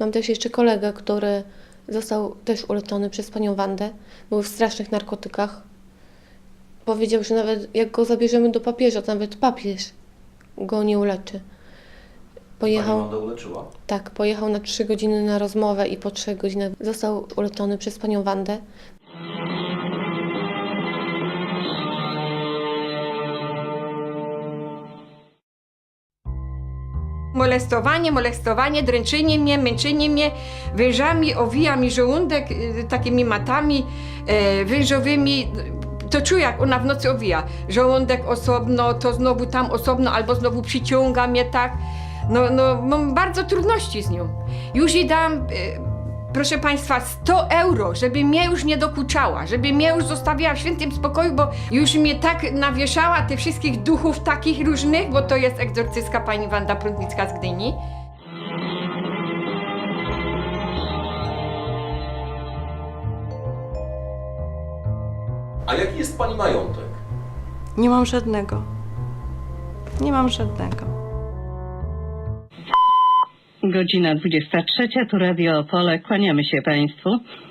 Mam też jeszcze kolegę, który został też uleczony przez panią Wandę. Był w strasznych narkotykach. Powiedział, że nawet jak go zabierzemy do papieża, to nawet papież go nie uleczy. Pojechał, Pani Wanda uleczyła? tak, pojechał na trzy godziny na rozmowę i po trzech godzinach został uleczony przez panią Wandę. Molestowanie, molestowanie, dręczenie mnie, męczenie mnie, wężami, owija mi żołądek y, takimi matami e, wężowymi. To czuję, jak ona w nocy owija. Żołądek osobno, to znowu tam osobno, albo znowu przyciąga mnie tak. No, no mam bardzo trudności z nią. Już jej dam, e, proszę Państwa, 100 euro, żeby mnie już nie dokuczała, żeby mnie już zostawiła w świętym spokoju, bo już mnie tak nawieszała tych wszystkich duchów takich różnych, bo to jest egzorcystka pani Wanda Prątnicka z Gdyni. A jaki jest pani majątek? Nie mam żadnego. Nie mam żadnego. Godzina 23, tu Radio Opole, kłaniamy się Państwu.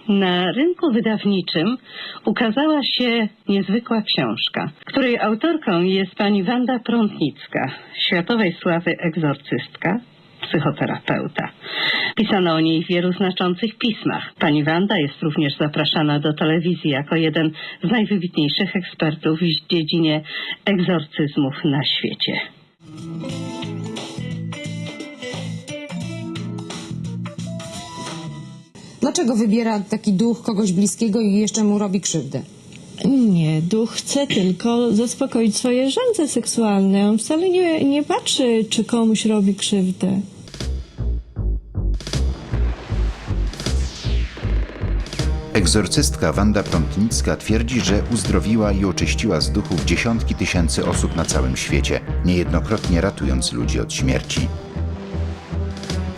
Na rynku wydawniczym ukazała się niezwykła książka, której autorką jest pani Wanda Prątnicka, światowej sławy egzorcystka, psychoterapeuta. Pisano o niej w wielu znaczących pismach. Pani Wanda jest również zapraszana do telewizji jako jeden z najwybitniejszych ekspertów w dziedzinie egzorcyzmów na świecie. Dlaczego wybiera taki duch kogoś bliskiego i jeszcze mu robi krzywdę? Nie, duch chce tylko zaspokoić swoje żądze seksualne. On wcale nie, nie patrzy, czy komuś robi krzywdę. Egzorcystka Wanda Prątnicka twierdzi, że uzdrowiła i oczyściła z duchów dziesiątki tysięcy osób na całym świecie, niejednokrotnie ratując ludzi od śmierci.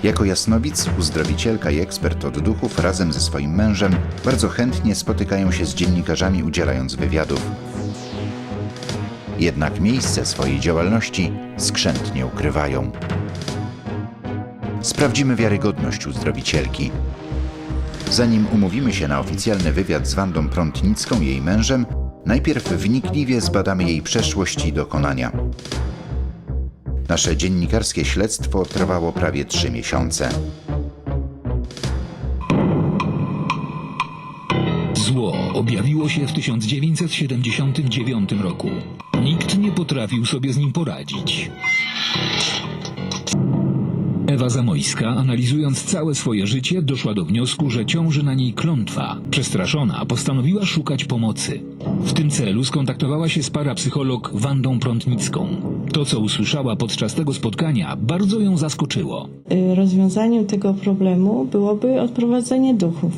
Jako jasnowic, uzdrowicielka i ekspert od duchów razem ze swoim mężem bardzo chętnie spotykają się z dziennikarzami udzielając wywiadów. Jednak miejsce swojej działalności skrzętnie ukrywają. Sprawdzimy wiarygodność uzdrowicielki. Zanim umówimy się na oficjalny wywiad z Wandą Prątnicką jej mężem, najpierw wnikliwie zbadamy jej przeszłość i dokonania. Nasze dziennikarskie śledztwo trwało prawie trzy miesiące. Zło objawiło się w 1979 roku. Nikt nie potrafił sobie z nim poradzić. Ewa Zamojska, analizując całe swoje życie, doszła do wniosku, że ciąży na niej klątwa. Przestraszona, postanowiła szukać pomocy. W tym celu skontaktowała się z parapsycholog Wandą Prątnicką. To, co usłyszała podczas tego spotkania, bardzo ją zaskoczyło. Y, Rozwiązaniem tego problemu byłoby odprowadzenie duchów.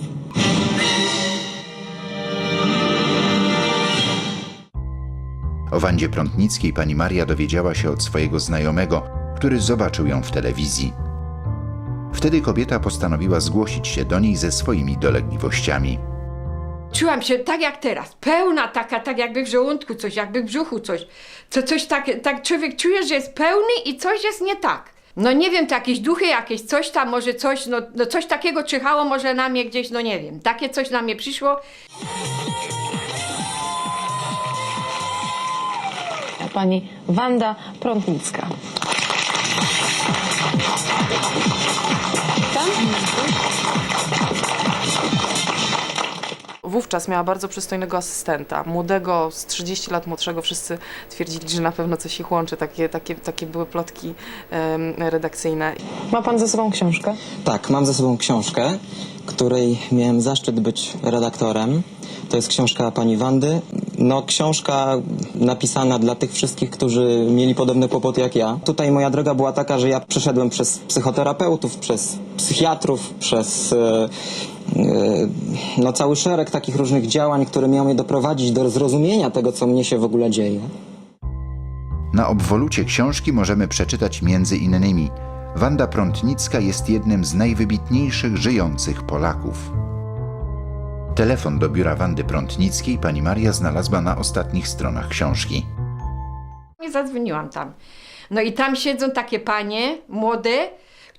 O Wandzie Prątnickiej pani Maria dowiedziała się od swojego znajomego, który zobaczył ją w telewizji. Wtedy kobieta postanowiła zgłosić się do niej ze swoimi dolegliwościami. Czułam się tak jak teraz, pełna taka, tak jakby w żołądku coś, jakby w brzuchu coś. Co, coś tak, tak człowiek czuje, że jest pełny i coś jest nie tak. No nie wiem, to jakieś duchy, jakieś coś tam, może coś, no, no coś takiego czyhało może na mnie gdzieś, no nie wiem. Takie coś na mnie przyszło. Pani Wanda Prątnicka. Wówczas miała bardzo przystojnego asystenta, młodego, z 30 lat młodszego. Wszyscy twierdzili, że na pewno coś ich łączy. Takie, takie, takie były plotki em, redakcyjne. Ma pan ze sobą książkę? Tak, mam ze sobą książkę, której miałem zaszczyt być redaktorem. To jest książka pani Wandy. No, książka napisana dla tych wszystkich, którzy mieli podobne kłopoty jak ja. Tutaj moja droga była taka, że ja przeszedłem przez psychoterapeutów, przez psychiatrów, przez e, no, cały szereg takich różnych działań, które miały mnie doprowadzić do zrozumienia tego, co mnie się w ogóle dzieje. Na obwolucie książki możemy przeczytać między innymi Wanda Prątnicka jest jednym z najwybitniejszych żyjących Polaków. Telefon do biura Wandy Prątnickiej pani Maria znalazła na ostatnich stronach książki. I zadzwoniłam tam. No i tam siedzą takie panie, młode,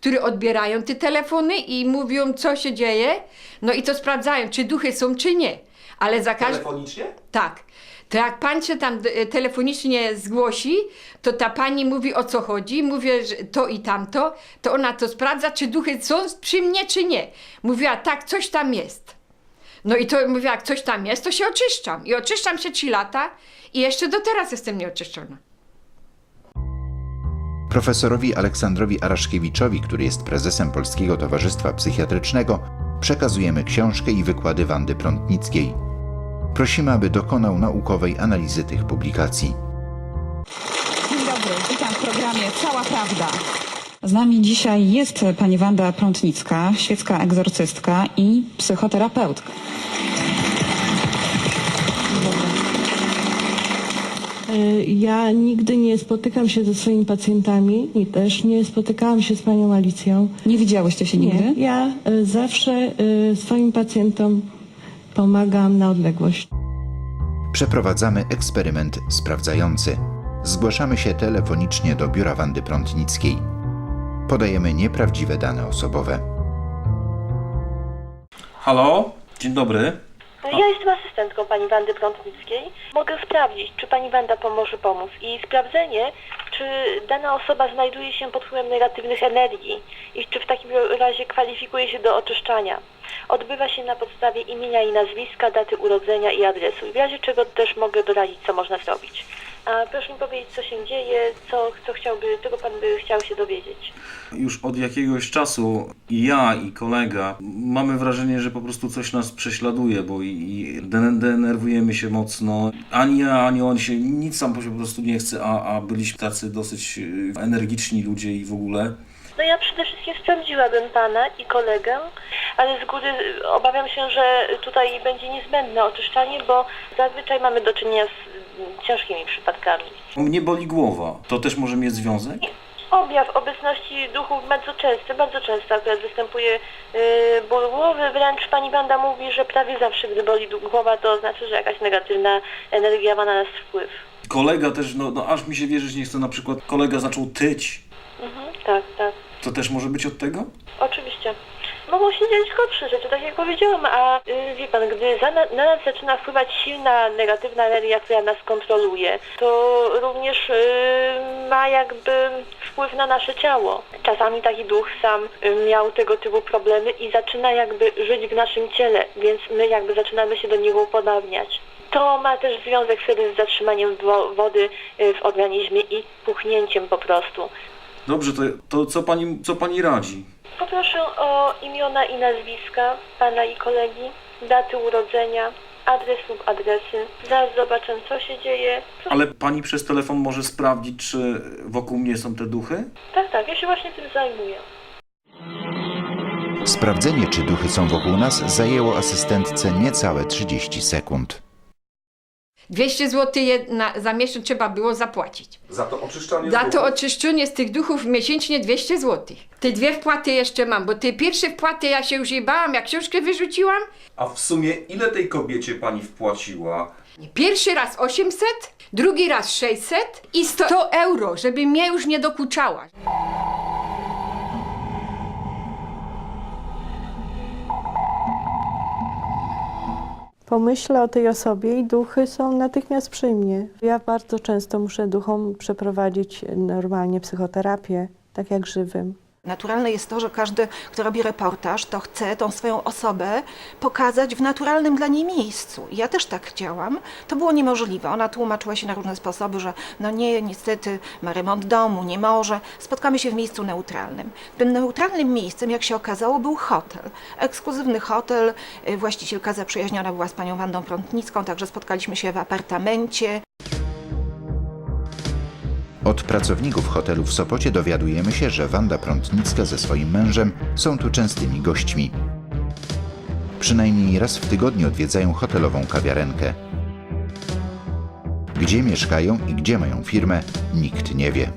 które odbierają te telefony i mówią, co się dzieje. No i to sprawdzają, czy duchy są, czy nie. Ale za każdym... Telefonicznie? Tak. To jak pan się tam e, telefonicznie zgłosi, to ta pani mówi o co chodzi, mówię, że to i tamto, to ona to sprawdza, czy duchy są przy mnie, czy nie. Mówiła, tak, coś tam jest. No i to mówię, jak coś tam jest, to się oczyszczam. I oczyszczam się trzy lata i jeszcze do teraz jestem nieoczyszczona. Profesorowi Aleksandrowi Araszkiewiczowi, który jest prezesem Polskiego Towarzystwa Psychiatrycznego, przekazujemy książkę i wykłady Wandy Prątnickiej. Prosimy, aby dokonał naukowej analizy tych publikacji. Dzień dobry, witam w programie Cała Prawda. Z nami dzisiaj jest pani Wanda Prątnicka, świecka egzorcystka i psychoterapeutka. Ja nigdy nie spotykam się ze swoimi pacjentami i też nie spotykałam się z panią Alicją. Nie widziałyście się nigdy? Nie, ja y, zawsze y, swoim pacjentom pomagam na odległość. Przeprowadzamy eksperyment sprawdzający. Zgłaszamy się telefonicznie do biura Wandy Prątnickiej. Podajemy nieprawdziwe dane osobowe. Halo, dzień dobry. Ja jestem asystentką pani Wandy Prątnickiej. Mogę sprawdzić, czy pani Wanda pomoże pomóc. I sprawdzenie, czy dana osoba znajduje się pod wpływem negatywnych energii i czy w takim razie kwalifikuje się do oczyszczania. Odbywa się na podstawie imienia i nazwiska, daty urodzenia i adresu. W razie czego też mogę doradzić, co można zrobić. A proszę mi powiedzieć, co się dzieje, co, co chciałby, czego pan by chciał się dowiedzieć. Już od jakiegoś czasu i ja, i kolega mamy wrażenie, że po prostu coś nas prześladuje, bo i, i den- denerwujemy się mocno. Ani ja, ani on się nic sam po prostu nie chce, a, a byliśmy tacy dosyć y, energiczni ludzie i w ogóle. No ja przede wszystkim sprawdziłabym pana i kolegę, ale z góry obawiam się, że tutaj będzie niezbędne oczyszczanie, bo zazwyczaj mamy do czynienia z ciężkimi przypadkami. Mnie boli głowa. To też może mieć związek? Objaw obecności duchów bardzo częsty, bardzo często akurat występuje yy, ból głowy, wręcz pani Wanda mówi, że prawie zawsze gdy boli głowa, to znaczy, że jakaś negatywna energia ma na nas wpływ. Kolega też, no, no aż mi się wierzyć nie chce, na przykład kolega zaczął tyć. Mhm, tak, tak. To też może być od tego? Oczywiście. Mogą się dziać gorsze rzeczy, tak jak powiedziałam, a y, wie pan, gdy za, na, na nas zaczyna wpływać silna, negatywna energia, która nas kontroluje, to również y, ma jakby wpływ na nasze ciało. Czasami taki duch sam y, miał tego typu problemy i zaczyna jakby żyć w naszym ciele, więc my jakby zaczynamy się do niego upodabniać. To ma też związek wtedy z zatrzymaniem wo- wody w organizmie i puchnięciem po prostu. Dobrze, to, to co, pani, co pani radzi? Poproszę o imiona i nazwiska pana i kolegi, daty urodzenia, adres lub adresy. Zaraz zobaczę, co się dzieje. Ale pani przez telefon może sprawdzić, czy wokół mnie są te duchy? Tak, tak, ja się właśnie tym zajmuję. Sprawdzenie, czy duchy są wokół nas, zajęło asystentce niecałe 30 sekund. 200 zł jedna, za miesiąc trzeba było zapłacić. Za to oczyszczanie Za to duchów? oczyszczenie z tych duchów miesięcznie 200 zł. Te dwie wpłaty jeszcze mam, bo te pierwsze wpłaty ja się już jej bałam, jak książkę wyrzuciłam. A w sumie ile tej kobiecie pani wpłaciła? Pierwszy raz 800, drugi raz 600 i 100 euro, żeby mnie już nie dokuczała. Pomyślę o tej osobie i duchy są natychmiast przy mnie. Ja bardzo często muszę duchom przeprowadzić normalnie psychoterapię, tak jak żywym. Naturalne jest to, że każdy, kto robi reportaż, to chce tą swoją osobę pokazać w naturalnym dla niej miejscu. Ja też tak chciałam. To było niemożliwe. Ona tłumaczyła się na różne sposoby, że no nie, niestety ma remont domu, nie może. Spotkamy się w miejscu neutralnym. Tym neutralnym miejscem, jak się okazało, był hotel. Ekskluzywny hotel. Właścicielka zaprzyjaźniona była z panią Wandą Prątnicką, także spotkaliśmy się w apartamencie. Od pracowników hotelu w Sopocie dowiadujemy się, że Wanda Prątnicka ze swoim mężem są tu częstymi gośćmi. Przynajmniej raz w tygodniu odwiedzają hotelową kawiarenkę. Gdzie mieszkają i gdzie mają firmę, nikt nie wie.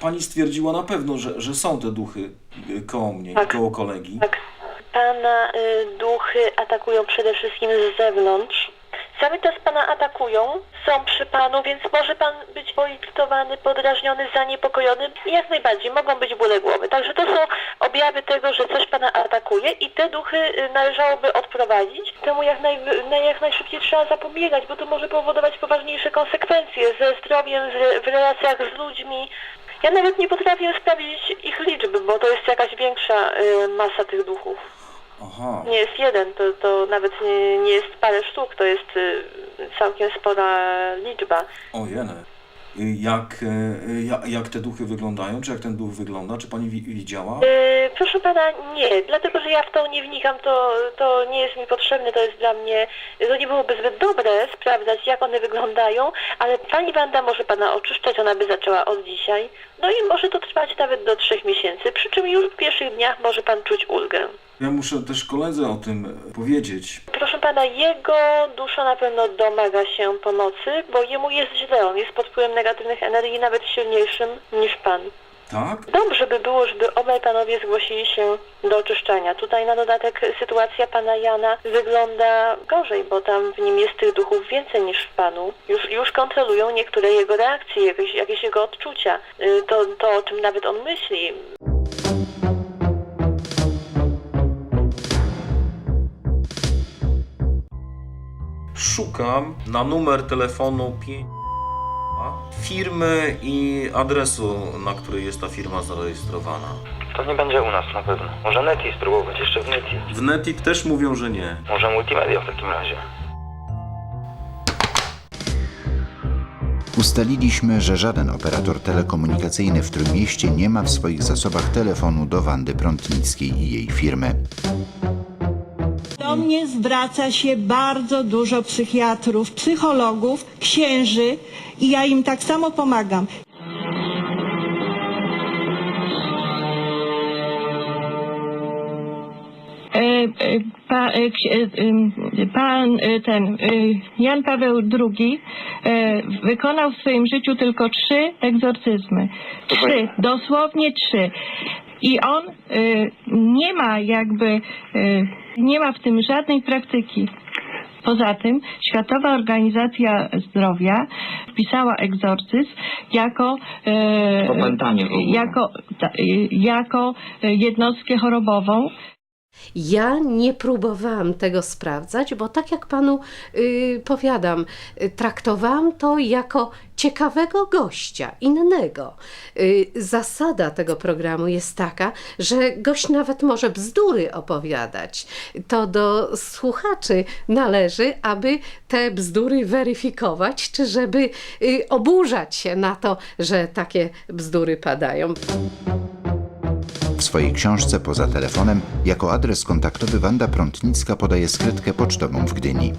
Pani stwierdziła na pewno, że, że są te duchy y, koło mnie, Tak. koło kolegi. Tak. Pana y, duchy atakują przede wszystkim z zewnątrz. Cały czas pana atakują, są przy panu, więc może pan być poirytowany, podrażniony, zaniepokojony jak najbardziej mogą być bóle głowy. Także to są objawy tego, że coś pana atakuje i te duchy y, należałoby odprowadzić. Temu jak, naj, jak najszybciej trzeba zapobiegać, bo to może powodować poważniejsze konsekwencje ze zdrowiem, w relacjach z ludźmi. Ja nawet nie potrafię sprawdzić ich liczby, bo to jest jakaś większa y, masa tych duchów. Aha. Nie jest jeden, to, to nawet nie, nie jest parę sztuk, to jest y, całkiem spora liczba. O. Y, Jak, y, jak, jak te duchy wyglądają? Czy jak ten duch wygląda? Czy pani wi- widziała? Y, proszę pana, nie, dlatego że ja w to nie wnikam, to, to nie jest mi potrzebne, to jest dla mnie, to nie byłoby zbyt dobre sprawdzać, jak one wyglądają, ale pani Wanda może pana oczyszczać, ona by zaczęła od dzisiaj. No i może to trwać nawet do trzech miesięcy, przy czym już w pierwszych dniach może pan czuć ulgę. Ja muszę też koledze o tym powiedzieć. Proszę pana, jego dusza na pewno domaga się pomocy, bo jemu jest źle, on jest pod wpływem negatywnych energii, nawet silniejszym niż pan. Tak? Dobrze by było, żeby obaj panowie zgłosili się do oczyszczania. Tutaj na dodatek sytuacja pana Jana wygląda gorzej, bo tam w nim jest tych duchów więcej niż w panu. Już, już kontrolują niektóre jego reakcje, jakieś, jakieś jego odczucia. Y, To, to, o czym nawet on myśli. Szukam na numer telefonu 5 firmy i adresu, na której jest ta firma zarejestrowana. To nie będzie u nas na pewno. Może Neti spróbować, jeszcze w Neti. W Netik też mówią, że nie. Może Multimedia w takim razie. Ustaliliśmy, że żaden operator telekomunikacyjny w Trójmieście nie ma w swoich zasobach telefonu do Wandy Prątnickiej i jej firmy. Do mnie zwraca się bardzo dużo psychiatrów, psychologów, księży i ja im tak samo pomagam. Pa, e, ksi- e, ym, pan e, ten e, Jan Paweł II e, wykonał w swoim życiu tylko trzy egzorcyzmy. Trzy, dosłownie trzy. I on e, nie ma jakby, e, nie ma w tym żadnej praktyki. Poza tym Światowa Organizacja Zdrowia wpisała egzorcyzm jako, e, jako, ta, jako jednostkę chorobową. Ja nie próbowałam tego sprawdzać, bo tak jak panu y, powiadam, y, traktowałam to jako ciekawego gościa, innego. Y, zasada tego programu jest taka, że gość nawet może bzdury opowiadać. To do słuchaczy należy, aby te bzdury weryfikować, czy żeby y, oburzać się na to, że takie bzdury padają. W swojej książce poza telefonem jako adres kontaktowy Wanda Prątnicka podaje skrytkę pocztową w Gdyni.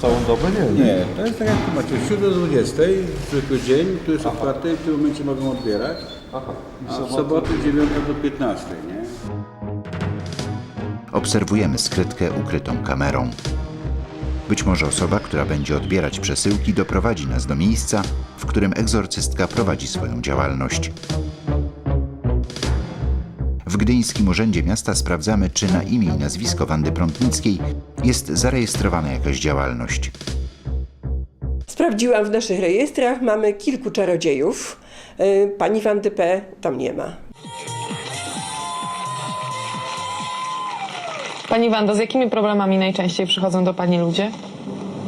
Całą dobę nie? Nie, to jest tak jak tu macie, 7 do 20, zwykły dzień, tu jest otwarty, w tym momencie mogą odbierać, Aha. I a w soboty? soboty 9 do 15, nie? Obserwujemy skrytkę ukrytą kamerą. Być może osoba, która będzie odbierać przesyłki, doprowadzi nas do miejsca, w którym egzorcystka prowadzi swoją działalność. W Gdyńskim Urzędzie Miasta sprawdzamy, czy na imię i nazwisko Wandy Prątnickiej jest zarejestrowana jakaś działalność. Sprawdziłam w naszych rejestrach, mamy kilku czarodziejów. Y, Pani Wandy P. tam nie ma. Pani Wanda, z jakimi problemami najczęściej przychodzą do Pani ludzie?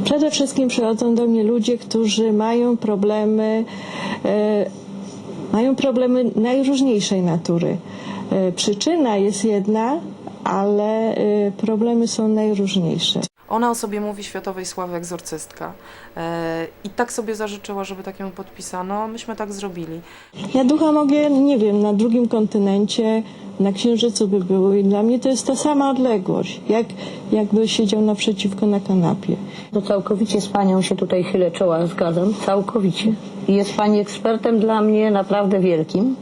Przede wszystkim przychodzą do mnie ludzie, którzy mają problemy, e, mają problemy najróżniejszej natury. E, przyczyna jest jedna, ale e, problemy są najróżniejsze. Ona o sobie mówi światowej sławy egzorcystka e, i tak sobie zażyczyła, żeby tak ją podpisano. Myśmy tak zrobili. Ja ducha mogę, nie wiem, na drugim kontynencie, na Księżycu by było i dla mnie to jest ta sama odległość, jak jakby siedział naprzeciwko na kanapie. To całkowicie z Panią się tutaj chylę czoła, zgadzam, całkowicie. I Jest Pani ekspertem dla mnie naprawdę wielkim.